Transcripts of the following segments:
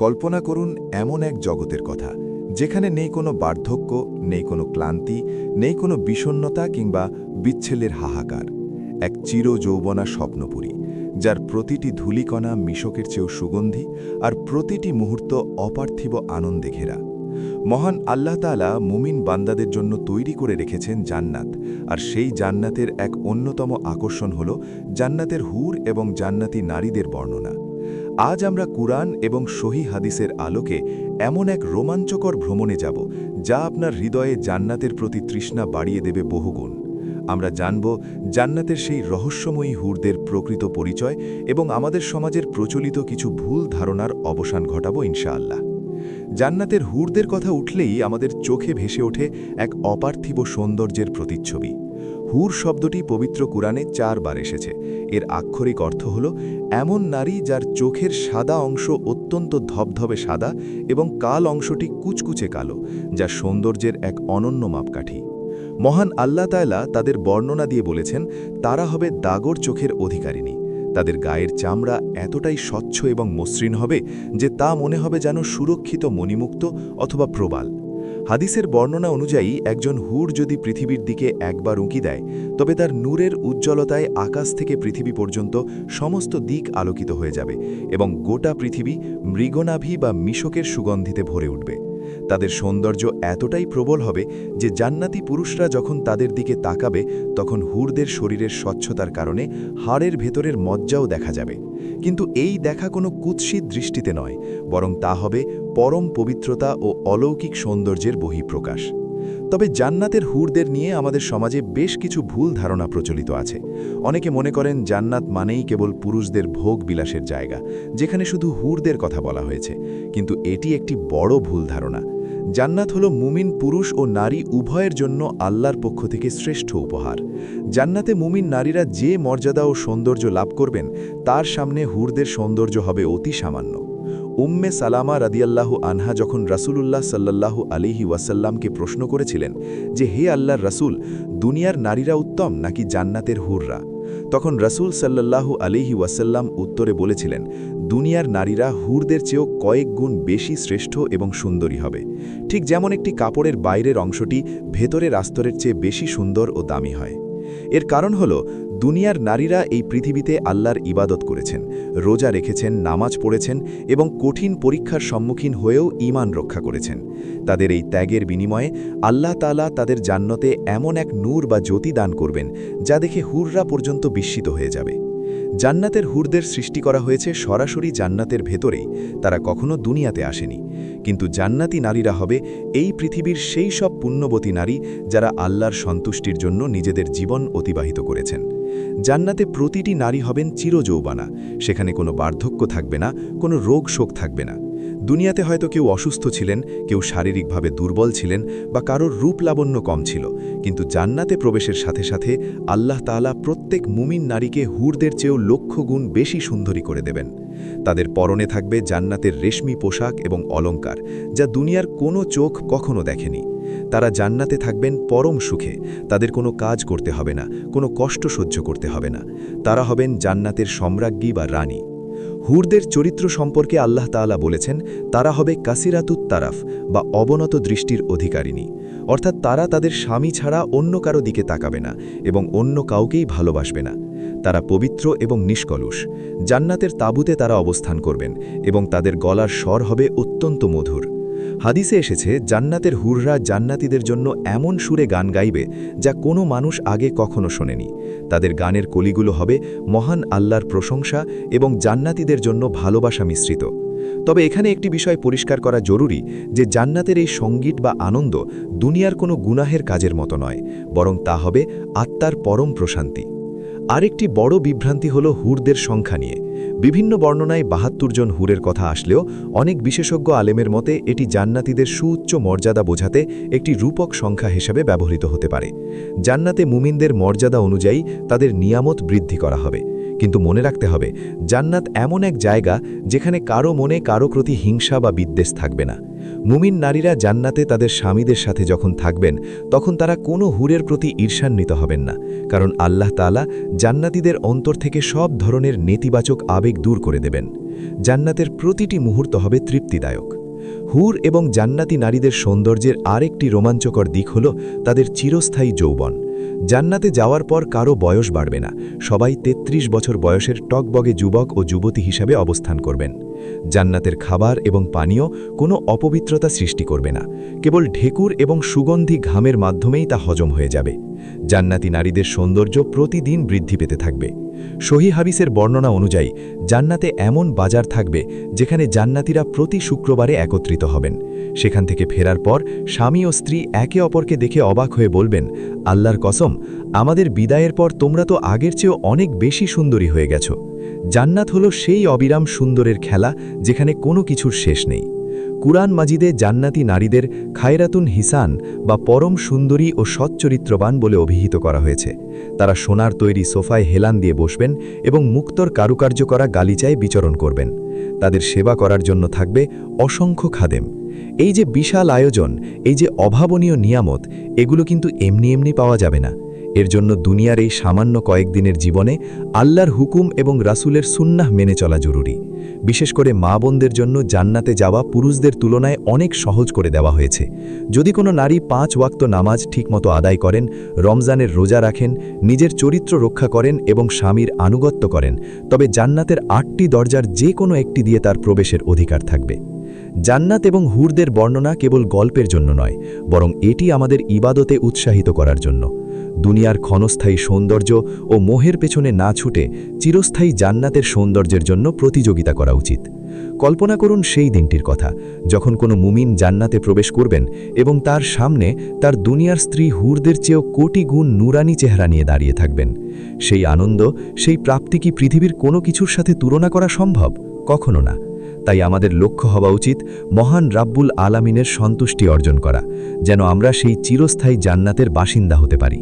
কল্পনা করুন এমন এক জগতের কথা, যেখানে নেই কোনো বার্ধক্য, নেই কোনো ক্লান্তি, নেই কোনো বিষণ্নতা কিংবা বিচ্ছেলের হাহাকার। এক চির যৌবনা স্বপ্নপুরী, যার প্রতিটি ধুলিকণা মিশকের চেয়েও সুগন্ধি আর প্রতিটি মুহূর্ত অপার্থিব আনন্দে ঘেরা। মহান আল্লাহ তাআলা মুমিন বান্দাদের জন্য তৈরি করে রেখেছেন জান্নাত, আর সেই জান্নাতের এক অন্যতম আকর্ষণ হল জান্নাতের হুর এবং জান্নাতি নারীদের বর্ণনা। আজ আমরা কুরআন এবং সহি হাদিসের আলোকে এমন এক রোমাঞ্চকর ভ্রমণে যাব, যা আপনার হৃদয়ে জান্নাতের প্রতি তৃষ্ণা বাড়িয়ে দেবে বহুগুণ। আমরা জানব জান্নাতের সেই রহস্যময়ী হুরদের প্রকৃত পরিচয় এবং আমাদের সমাজের প্রচলিত কিছু ভুল ধারণার অবসান ঘটাবো ইনশাআল্লাহ। জান্নাতের হুরদের কথা উঠলেই আমাদের চোখে ভেসে ওঠে এক অপার্থিব সৌন্দর্যের প্রতিচ্ছবি। হুর শব্দটি পবিত্র কুরআনে চারবার এসেছে এর আক্ষরিক অর্থ হল এমন নারী যার চোখের সাদা অংশ অত্যন্ত ধবধবে সাদা এবং কাল অংশটি কুচকুচে কালো, যা সৌন্দর্যের এক অনন্য মাপকাঠি। মহান আল্লাহ তায়লা তাদের বর্ণনা দিয়ে বলেছেন, তারা হবে দাগর চোখের অধিকারিণী। তাদের গায়ের চামড়া এতটাই স্বচ্ছ এবং মসৃণ হবে যে তা মনে হবে যেন সুরক্ষিত মণিমুক্ত অথবা প্রবাল। হাদিসের বর্ণনা অনুযায়ী, একজন হুর যদি পৃথিবীর দিকে একবার উঁকি দেয়, তবে তার নূরের উজ্জ্বলতায় আকাশ থেকে পৃথিবী পর্যন্ত সমস্ত দিক আলোকিত হয়ে যাবে এবং গোটা পৃথিবী মৃগনাভি বা মিশকের সুগন্ধিতে ভরে উঠবে। তাদের সৌন্দর্য এতটাই প্রবল হবে যে জান্নাতি পুরুষরা যখন তাদের দিকে তাকাবে, তখন হুরদের শরীরের স্বচ্ছতার কারণে হাড়ের ভেতরের মজ্জাও দেখা যাবে। কিন্তু এই দেখা কোনো কুৎসিত দৃষ্টিতে নয়, বরং তা হবে পরম পবিত্রতা ও অলৌকিক সৌন্দর্যের বহিঃপ্রকাশ। তবে জান্নাতের হুরদের নিয়ে আমাদের সমাজে বেশ কিছু ভুল ধারণা প্রচলিত আছে। অনেকে মনে করেন জান্নাত মানেই কেবল পুরুষদের ভোগ বিলাসের জায়গা, যেখানে শুধু হুরদের কথা বলা হয়েছে। কিন্তু এটি একটি বড় ভুল ধারণা জান্নাত হল মুমিন পুরুষ ও নারী উভয়ের জন্য আল্লাহর পক্ষ থেকে শ্রেষ্ঠ উপহার। জান্নাতে মুমিন নারীরা যে মর্যাদা ও সৌন্দর্য লাভ করবেন, তার সামনে হুরদের সৌন্দর্য হবে অতি সামান্য। উম্মে সালামা রাদিয়াল্লাহু আনহা যখন রাসূলুল্লাহ সাল্লাল্লাহু আলিহি ওয়াসাল্লামকে প্রশ্ন করেছিলেন যে, হে আল্লাহর রাসূল, দুনিয়ার নারীরা উত্তম নাকি জান্নাতের হুররা? তখন রাসুল সাল্লাল্লাহু আলিহি ওয়াসাল্লাম উত্তরে বলেছিলেন, দুনিয়ার নারীরা হুরদের চেয়েও কয়েক গুণ বেশি শ্রেষ্ঠ এবং সুন্দরী হবে। ঠিক যেমন একটি কাপড়ের বাইরের অংশটি ভেতরের আস্তরের চেয়ে বেশি সুন্দর ও দামি হয়। এর কারণ হল দুনিয়ার নারীরা এই পৃথিবীতে আল্লাহর ইবাদত করেছেন, রোজা রেখেছেন, নামাজ পড়েছেন এবং কঠিন পরীক্ষার সম্মুখীন হয়েও ঈমান রক্ষা করেছেন। তাদের এই ত্যাগের বিনিময়ে আল্লাহ তালা তাদের জান্নতে এমন এক নূর বা জ্যোতি দান করবেন, যা দেখে হুররা পর্যন্ত বিস্মিত হয়ে যাবে। জান্নাতের হুরদের সৃষ্টি করা হয়েছে সরাসরি জান্নাতের ভেতরেই, তারা কখনো দুনিয়াতে আসেনি। কিন্তু জান্নাতি নারীরা হবে এই পৃথিবীর সেই সব পুণ্যবতী নারী যারা আল্লাহর সন্তুষ্টির জন্য নিজেদের জীবন অতিবাহিত করেছেন। জান্নাতে প্রতিটি নারী হবেন চিরযৌবানা। সেখানে কোনো বার্ধক্য থাকবে না, কোনো রোগ শোক থাকবে না। দুনিয়াতে হয়তো কেউ অসুস্থ ছিলেন, কেউ শারীরিকভাবে দুর্বল ছিলেন বা কারোর রূপ লাবণ্য কম ছিল, কিন্তু জান্নাতে প্রবেশের সাথে সাথে আল্লাহ তাআলা প্রত্যেক মুমিন নারীকে হুরদের চেয়েও লক্ষ গুণ বেশি সুন্দরী করে দেবেন। তাদের পরনে থাকবে জান্নাতের রেশমি পোশাক এবং অলঙ্কার যা দুনিয়ার কোনো চোখ কখনো দেখেনি। তারা জান্নাতে থাকবেন পরম সুখে, তাদের কোনো কাজ করতে হবে না, কোনো কষ্ট সহ্য করতে হবে না। তারা হবেন জান্নাতের সম্রাজ্ঞী বা রানী। হুরদের চরিত্র সম্পর্কে আল্লাহ তালা বলেছেন, তারা হবে কাসিরাতুত তারাফ বা অবনত দৃষ্টির অধিকারিণী। অর্থাৎ তারা তাদের স্বামী ছাড়া অন্য কারও দিকে তাকাবে না এবং অন্য কাউকেই ভালোবাসবে না। তারা পবিত্র এবং নিষ্কলুষ। জান্নাতের তাবুতে তারা অবস্থান করবেন এবং তাদের গলার স্বর হবে অত্যন্ত মধুর। হাদিসে এসেছে, জান্নাতের হুররা জান্নাতীদের জন্য এমন সুরে গান গাইবে যা কোনো মানুষ আগে কখনো শোনেনি। তাদের গানের কলিগুলো হবে মহান আল্লাহর প্রশংসা এবং জান্নাতীদের জন্য ভালোবাসা মিশ্রিত। তবে এখানে একটি বিষয় পরিষ্কার করা জরুরি যে জান্নাতের এই সংগীত বা আনন্দ দুনিয়ার কোনো গুনাহের কাজের মতো নয়, বরং তা হবে আত্মার পরম প্রশান্তি। আরেকটি বড় বিভ্রান্তি হল হুরদের সংখ্যা নিয়ে। বিভিন্ন বর্ণনায় বাহাত্তর জন হুরের কথা আসলেও অনেক বিশেষজ্ঞ আলেমের মতে এটি জান্নাতিদের সুউচ্চ মর্যাদা বোঝাতে একটি রূপক সংখ্যা হিসেবে ব্যবহৃত হতে পারে। জান্নাতে মুমিনদের মর্যাদা অনুযায়ী তাদের নিয়ামত বৃদ্ধি করা হবে। কিন্তু মনে রাখতে হবে, জান্নাত এমন এক জায়গা যেখানে কারও মনে কারও প্রতি হিংসা বা বিদ্বেষ থাকবে না। মুমিন নারীরা জান্নাতে তাদের স্বামীদের সাথে যখন থাকবেন, তখন তারা কোনো হুরের প্রতি ঈর্ষান্বিত হবেন না, কারণ আল্লাহ তালা জান্নাতীদের অন্তর থেকে সব ধরনের নেতিবাচক আবেগ দূর করে দেবেন। জান্নাতের প্রতিটি মুহূর্ত হবে তৃপ্তিদায়ক। হুর এবং জান্নাতি নারীদের সৌন্দর্যের আরেকটি রোমাঞ্চকর দিক হল তাদের চিরস্থায়ী যৌবন। জান্নাতে যাওয়ার পর কারও বয়স বাড়বে না। সবাই ৩৩ বছর বয়সের টকবগে যুবক ও যুবতী হিসাবে অবস্থান করবেন। জান্নাতের খাবার এবং পানীয় কোনো অপবিত্রতা সৃষ্টি করবে না। কেবল ঢেকুর এবং সুগন্ধি ঘামের মাধ্যমেই তা হজম হয়ে যাবে। জান্নাতি নারীদের সৌন্দর্য প্রতিদিন বৃদ্ধি পেতে থাকবে। সহি হাবিসের বর্ণনা অনুযায়ী, জান্নাতে এমন বাজার থাকবে যেখানে জান্নাতিরা প্রতি শুক্রবারে একত্রিত হবেন। সেখান থেকে ফেরার পর স্বামী ও স্ত্রী একে অপরকে দেখে অবাক হয়ে বলবেন, আল্লাহর কসম আমাদের বিদায়ের পর তোমরা তো আগের চেয়েও অনেক বেশি সুন্দরী হয়ে গেছ। জান্নাত হলো সেই অবিরাম সুন্দরের খেলা যেখানে কোনো কিছুর শেষ নেই। কুরআন মাজিদে জান্নাতি নারীদের খায়রাতুন হিসান বা পরম সুন্দরী ও সচ্চরিত্রবান বলে অভিহিত করা হয়েছে। তারা সোনার তৈরি সোফায় হেলান দিয়ে বসবেন এবং মুক্তর কারুকার্য করা গালিচায় বিচরণ করবেন। তাদের সেবা করার জন্য থাকবে অসংখ্য খাদেম। এই যে বিশাল আয়োজন, এই যে অভাবনীয় নিয়ামত, এগুলো কিন্তু এমনি এমনি পাওয়া যাবে না। এর জন্য দুনিয়ার এই সামান্য কয়েকদিনের জীবনে আল্লাহর হুকুম এবং রাসুলের সুন্নাহ মেনে চলা জরুরি। বিশেষ করে মা বোনদের জন্য জান্নাতে যাওয়া পুরুষদের তুলনায় অনেক সহজ করে দেওয়া হয়েছে। যদি কোনো নারী পাঁচ ওয়াক্ত নামাজ ঠিকমতো আদায় করেন, রমজানের রোজা রাখেন, নিজের চরিত্র রক্ষা করেন এবং স্বামীর আনুগত্য করেন, তবে জান্নাতের আটটি দরজার যে কোনো একটি দিয়ে তার প্রবেশের অধিকার থাকবে। জান্নাত এবং হুরদের বর্ণনা কেবল গল্পের জন্য নয়, বরং এটি আমাদের ইবাদতে উৎসাহিত করার জন্য। দুনিয়ার ক্ষণস্থায়ী সৌন্দর্য ও মোহের পেছনে না ছুটে চিরস্থায়ী জান্নাতের সৌন্দর্যের জন্য প্রতিযোগিতা করা উচিত। কল্পনা করুন সেই দিনটির কথা, যখন কোনো মুমিন জান্নাতে প্রবেশ করবেন এবং তার সামনে তার দুনিয়ার স্ত্রী হুরদের চেয়েও কোটি গুণ নুরানি চেহারা নিয়ে দাঁড়িয়ে থাকবেন। সেই আনন্দ, সেই প্রাপ্তি কি পৃথিবীর কোনো কিছুর সাথে তুলনা করা সম্ভব? কখনো না। তাই আমাদের লক্ষ্য হওয়া উচিত মহান রাব্বুল আলামিনের সন্তুষ্টি অর্জন করা, যেন আমরা সেই চিরস্থায়ী জান্নাতের বাসিন্দা হতে পারি।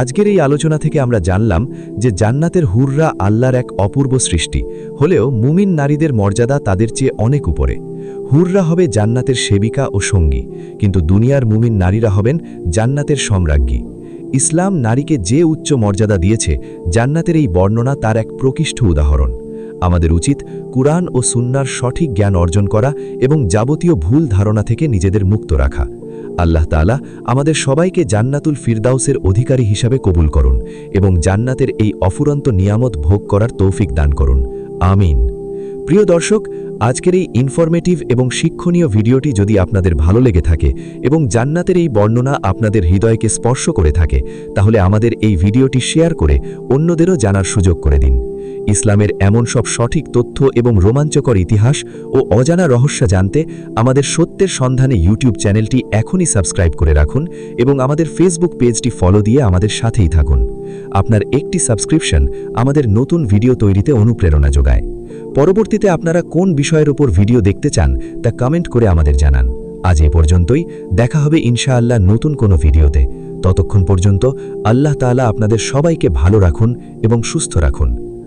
আজকের এই আলোচনা থেকে আমরা জানলাম যে জান্নাতের হুররা আল্লাহর এক অপূর্ব সৃষ্টি, হলেও মুমিন নারীদের মর্যাদা তাদের চেয়ে অনেক উপরে। হুররা হবে জান্নাতের সেবিকা ও সঙ্গী, কিন্তু দুনিয়ার মুমিন নারীরা হবেন জান্নাতের সম্রাজ্ঞী। ইসলাম নারীকে যে উচ্চ মর্যাদা দিয়েছে, জান্নাতের এই বর্ণনা তার এক প্রকৃষ্ট উদাহরণ। আমাদের উচিত কুরআন ও সুন্নার সঠিক জ্ঞান অর্জন করা এবং যাবতীয় ভুল ধারণা থেকে নিজেদের মুক্ত রাখা। আল্লাহ তালা আমাদের সবাইকে জান্নাতুল ফিরদাউসের অধিকারী হিসাবে কবুল করুন এবং জান্নাতের এই অফুরন্ত নিয়ামত ভোগ করার তৌফিক দান করুন। আমিন। প্রিয় দর্শক, আজকের এই ইনফরমেটিভ এবং শিক্ষণীয় ভিডিওটি যদি আপনাদের ভালো লেগে থাকে এবং জান্নাতের এই বর্ণনা আপনাদের হৃদয়কে স্পর্শ করে থাকে, তাহলে আমাদের এই ভিডিওটি শেয়ার করে অন্যদেরও জানার সুযোগ করে দিন। ইসলামের এমন সব সঠিক তথ্য এবং রোমাঞ্চকর ইতিহাস ও অজানা রহস্য জানতে আমাদের সত্যের সন্ধানে ইউটিউব চ্যানেলটি এখনই সাবস্ক্রাইব করে রাখুন এবং আমাদের ফেসবুক পেজটি ফলো দিয়ে আমাদের সাথেই থাকুন। আপনার একটি সাবস্ক্রিপশন আমাদের নতুন ভিডিও তৈরিতে অনুপ্রেরণা যোগায়। পরবর্তীতে আপনারা কোন বিষয়ের উপর ভিডিও দেখতে চান তা কমেন্ট করে আমাদের জানান। আজ এ পর্যন্তই, দেখা হবে ইনশাআল্লাহ নতুন কোনো ভিডিওতে। ততক্ষণ পর্যন্ত আল্লাহ তাআলা আপনাদের সবাইকে ভালো রাখুন এবং সুস্থ রাখুন।